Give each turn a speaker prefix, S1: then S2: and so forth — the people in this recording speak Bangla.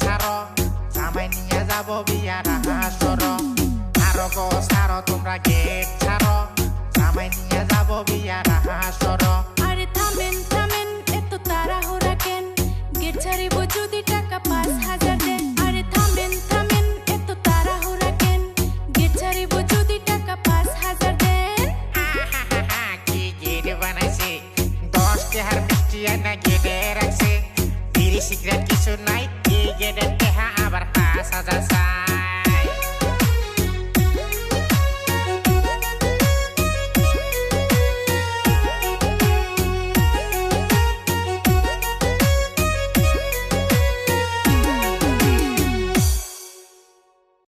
S1: ছাড়ো জামাই নিয়ে যাব বিয়ার হাসর। আরও গো ছাড়ো তোমরা গেট ছাড়ো। জামাই নিয়ে যাব বিয়ার হাসর।
S2: আরে থামেন থামেন এত তাড়াহুড়া কেন? গেট ছাড়িব যদি টাকা পাঁচ হাজার দেন। আরে থামেন থামেন এত তাড়াহুড়া কেন? গেট ছাড়িব যদি টাকা পাঁচ হাজার দেন।
S1: কি গেট বানাইছে? দশ টেহার মিষ্টি এনে গেটে রাখছে। বিড়ি সিগারেট কিছু নাই এই গেটের টেহা আবার পাঁচ হাজার